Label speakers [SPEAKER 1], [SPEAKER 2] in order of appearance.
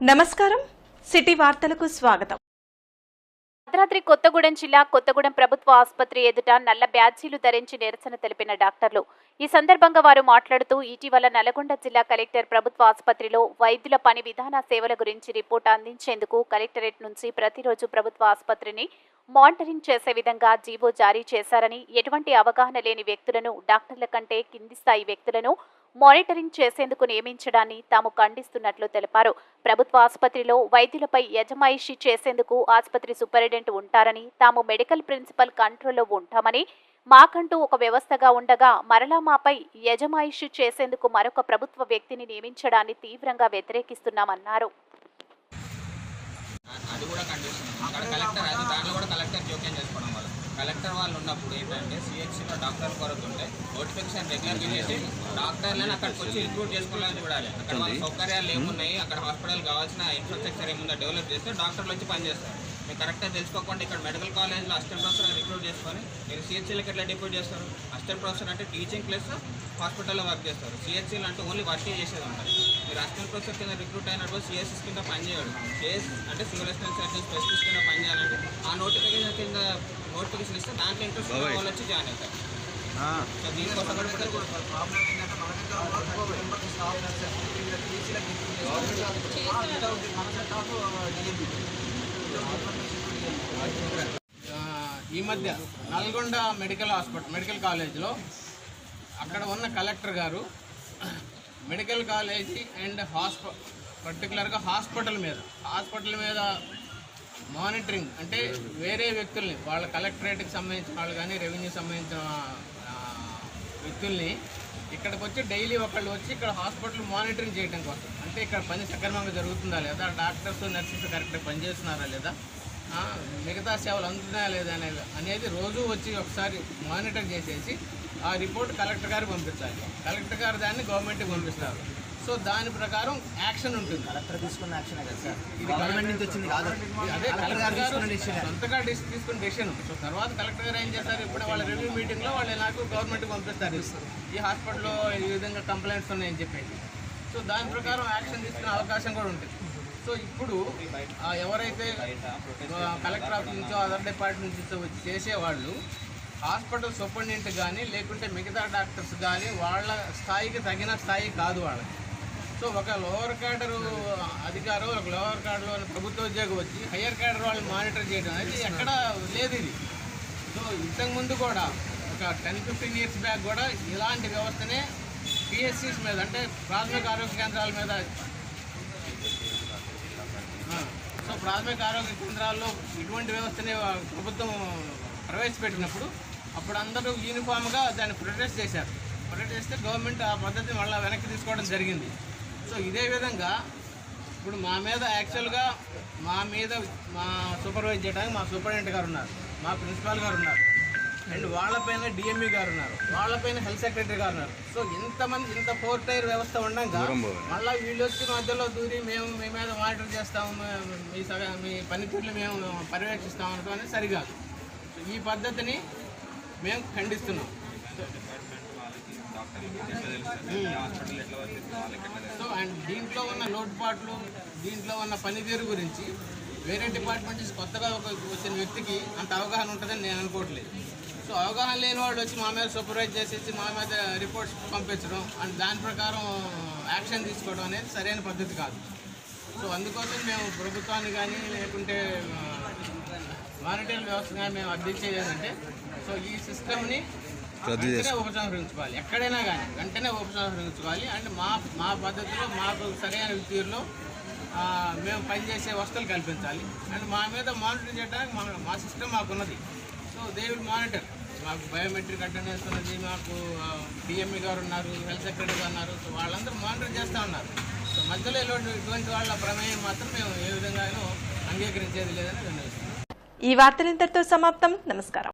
[SPEAKER 1] నమస్కారం. సిటీ వార్తలకు స్వాగతం.
[SPEAKER 2] భద్రాద్రి కొత్తగూడెం జిల్లా కొత్తగూడెం ప్రభుత్వ ఆసుపత్రి ఎదుట నల్ల బ్యాడ్జీలు ధరించి నిరసన తెలిపిన డాక్టర్లు. ఈ సందర్భంగా వారు మాట్లాడుతూ ఇటీవల నల్గొండ జిల్లా కలెక్టర్ ప్రభుత్వ ఆసుపత్రిలో వైద్యుల పని విధాన సేవల గురించి రిపోర్ట్ అందించేందుకు కలెక్టరేట్ నుంచి ప్రతిరోజు ప్రభుత్వ ఆసుపత్రిని మానిటరింగ్ చేసే విధంగా జీవో జారీ చేశారని ఎటువంటి అవగాహన లేని వ్యక్తులను డాక్టర్ల కంటే కింది స్థాయి వ్యక్తులను మానిటరింగ్ చేసేందుకు నియమించడాన్ని తాము ఖండిస్తున్నట్లు తెలిపారు. ప్రభుత్వ ఆసుపత్రిలో వైద్యులపై యజమాయిషి చేసేందుకు ఆసుపత్రి సూపరింటెండెంట్ ఉంటారని తాము మెడికల్ ప్రిన్సిపల్ కంట్రోల్లో ఉంటామని మాకంటూ ఒక వ్యవస్థగా ఉండగా మరలా మాపై యజమాయిషి చేసేందుకు మరొక ప్రభుత్వ వ్యక్తిని నియమించడాన్ని తీవ్రంగా వ్యతిరేకిస్తున్నామన్నారు.
[SPEAKER 3] అది కూడా కండిషన్ అక్కడ కలెక్టర్ అది దాన్ని కూడా కలెక్టర్ జోక్యం చేసుకోవడం వల్ల. కలెక్టర్ వాళ్ళు ఉన్నప్పుడు ఏంటంటే సిహెచ్సిలో డాక్టర్ కొరత ఉంటే నోటిఫికేషన్ రెగ్యులర్గా చేసి డాక్టర్లను అక్కడికి వచ్చి రిక్రూట్ చేసుకోవాలని చూడాలి. అక్కడ వాళ్ళ సౌకర్యాలు ఏమున్నాయి అక్కడ హాస్పిటల్ కావాల్సిన ఇన్ఫ్రాస్ట్రక్చర్ ఏముందో డెవలప్ చేస్తే డాక్టర్లు వచ్చి పనిచేస్తారు. మీరు కరెక్ట్గా తెలుసుకోకుండా ఇక్కడ మెడికల్ కాలేజ్లో అసిస్టెంట్ ప్రొఫెసర్ రిక్రూట్ చేసుకొని మీరు సిహెచ్సీలకు ఎట్లా డిప్యూట్ చేస్తారు? అసిస్టెంట్ ప్రొఫెసర్ అంటే టీచింగ్ ప్లస్ హాస్పిటల్లో వర్క్ చేస్తారు. సిహెచ్సీలు అంటే ఓన్లీ వర్కే చేసేది ఉంటుంది మీరు అసిస్టెంట్ ప్రొఫెసర్ కింద రిక్రూట్ అయినప్పుడు సిఎస్ఎస్ కింద పనిచేయడు. సిఎస్ అంటే సివిల్ సర్జన్ స్పెషలిస్ట్ కింద పనిచేయాలంటే ఆ నోటిఫికేషన్ కింద నోటిఫికేషన్ ఇస్తే దాంట్లో ఇంట్రెస్ట్ ఉన్న వాళ్ళు వచ్చి జాయిన్ అవుతారు సో దీనికోసం
[SPEAKER 4] ఈ మధ్య నల్గొండ మెడికల్ హాస్పిటల్ మెడికల్ కాలేజ్లో అక్కడ ఉన్న కలెక్టర్ గారు మెడికల్ కాలేజీ అండ్ హాస్ప పర్టికులర్గా హాస్పిటల్ మీద హాస్పిటల్ మీద మానిటరింగ్ అంటే వేరే వ్యక్తుల్ని వాళ్ళ కలెక్టరేట్కి సంబంధించిన వాళ్ళు కానీ రెవెన్యూ సంబంధించిన వ్యక్తుల్ని ఇక్కడికి వచ్చి డైలీ ఒకళ్ళు వచ్చి ఇక్కడ హాస్పిటల్ మానిటరింగ్ చేయడం కోసం. అంటే ఇక్కడ పని సక్రమంగా జరుగుతుందా లేదా? డాక్టర్స్ నర్సెస్ కరెక్ట్గా పనిచేస్తున్నారా లేదా? మిగతా సేవలు అందుతున్నాయా లేదా అనేది అనేది రోజు వచ్చి ఒకసారి మానిటర్ చేసేసి ఆ రిపోర్ట్ కలెక్టర్ గారికి పంపించాలి. కలెక్టర్ గారు దాన్ని గవర్నమెంట్కి పంపిస్తారు. సో దాని ప్రకారం యాక్షన్ ఉంటుంది.
[SPEAKER 5] కలెక్టర్ తీసుకున్న యాక్షన్ కదా సార్?
[SPEAKER 4] ఇది
[SPEAKER 5] గవర్నమెంట్ నుంచి వచ్చింది కాదు.
[SPEAKER 4] అదే
[SPEAKER 5] కలెక్టర్ గారు
[SPEAKER 4] సొంతగా తీసుకున్న డెసిషన్ సో తర్వాత కలెక్టర్ గారు ఏం చేస్తారు? ఇప్పుడు వాళ్ళ రివ్యూ మీటింగ్లో వాళ్ళు నాకు గవర్నమెంట్కి పంపిస్తారు. ఈ హాస్పిటల్లో ఈ విధంగా కంప్లైంట్స్ ఉన్నాయని చెప్పేసి. సో దాని ప్రకారం యాక్షన్ తీసుకునే అవకాశం కూడా ఉంటుంది. సో ఇప్పుడు ఎవరైతే కలెక్టర్ ఆఫీస్ నుంచో అదర్ డిపార్ట్మెంట్ నుంచో వచ్చి చేసేవాళ్ళు హాస్పిటల్ సూపరింటెండెంట్ కానీ లేకుంటే మిగతా డాక్టర్స్ కానీ వాళ్ళ స్థాయికి తగిన స్థాయి కాదు వాళ్ళకి. సో ఒక లోవర్ క్యాడర్ అధికారం ఒక లోవర్ క్యాడర్లో ప్రభుత్వ ఉద్యోగం వచ్చి హయ్యర్ క్యాడర్ వాళ్ళు మానిటర్ చేయడం అనేది ఎక్కడ లేదు ఇది. సో ఇంతకుముందు కూడా ఒక టెన్ ఫిఫ్టీన్ ఇయర్స్ బ్యాక్ కూడా ఇలాంటి వ్యవస్థనే పిఎస్సిస్ మీద అంటే ప్రాథమిక ఆరోగ్య కేంద్రాల మీద సో ప్రాథమిక ఆరోగ్య కేంద్రాల్లో ఇటువంటి వ్యవస్థని ప్రభుత్వం ప్రవేశపెట్టినప్పుడు అప్పుడు అందరూ యూనిఫామ్గా దాన్ని ప్రొటెస్ట్ చేశారు. ప్రొటెస్ట్ చేస్తే గవర్నమెంట్ ఆ పద్ధతిని మళ్ళీ వెనక్కి తీసుకోవడం జరిగింది. సో ఇదే విధంగా ఇప్పుడు మా మీద యాక్చువల్గా మా మీద మా సూపర్వైజ్ చేయడానికి మా సూపరింటెండెంట్ గారు ఉన్నారు మా ప్రిన్సిపాల్ గారు ఉన్నారు అండ్ వాళ్ళపైన డిఎంఈ గారు ఉన్నారు వాళ్ళపైన హెల్త్ సెక్రటరీ గారు ఉన్నారు. సో ఇంతమంది ఇంత ఫోర్ టైర్ వ్యవస్థ ఉండగా మళ్ళీ వీళ్ళు వచ్చి మధ్యలో దూరి మేము మీ మీద మానిటర్ చేస్తాము మే- సగ మీ పనితీరులు మేము పర్యవేక్షిస్తాం అనడం అనేది సరికాదు ఈ పద్ధతిని మేము ఖండిస్తున్నాం. సో అండ్ దీంట్లో ఉన్న లోటుపాట్లు దీంట్లో ఉన్న పనితీరు గురించి వేరే డిపార్ట్మెంట్ నుంచి కొత్తగా ఒక వచ్చిన వ్యక్తికి అంత అవగాహన ఉంటుందని నేను అనుకోవట్లేదు. సో అవగాహన లేని వాళ్ళు వచ్చి మా మీద సూపర్వైజ్ చేసేసి మా మీద రిపోర్ట్స్ పంపించడం అండ్ దాని ప్రకారం యాక్షన్ తీసుకోవడం అనేది సరైన పద్ధతి కాదు. సో అందుకోసం మేము ప్రభుత్వాన్ని కానీ లేకుంటే మానిటరీ వ్యవస్థ కానీ మేము అభ్యర్థి చేయాలంటే సో ఈ సిస్టమ్ని వెంటనే ఉపసంహరించుకోవాలి. ఎక్కడైనా కానీ వెంటనే ఉపసంహరించుకోవాలి. అండ్ మా మా పద్ధతిలో మాకు సరైన తీరులో ఆ, మేము పనిచేసే వసతులు కల్పించాలి. అండ్ మా మీద మానిటర్ చేయడానికి మా మా సిస్టమ్ మాకు ఉన్నది. సో దే విల్ మానిటర్ మాకు బయోమెట్రిక్ అటెండెన్స్ ఉన్నది మాకు డిఎంఈ గారు ఉన్నారు హెల్త్ సెక్రటరీ గారు ఉన్నారు. సో వాళ్ళందరూ మానిటర్ చేస్తూ ఉన్నారు. సో మధ్యలో ఇలాంటి ఇటువంటి వాళ్ళ ప్రమేయం మాత్రం మేము ఏ విధంగానూ అంగీకరించేది లేదని నిర్ణయిస్తున్నాం
[SPEAKER 1] ఈ వార్తలు ఇంతటితో సమాప్తం. నమస్కారం.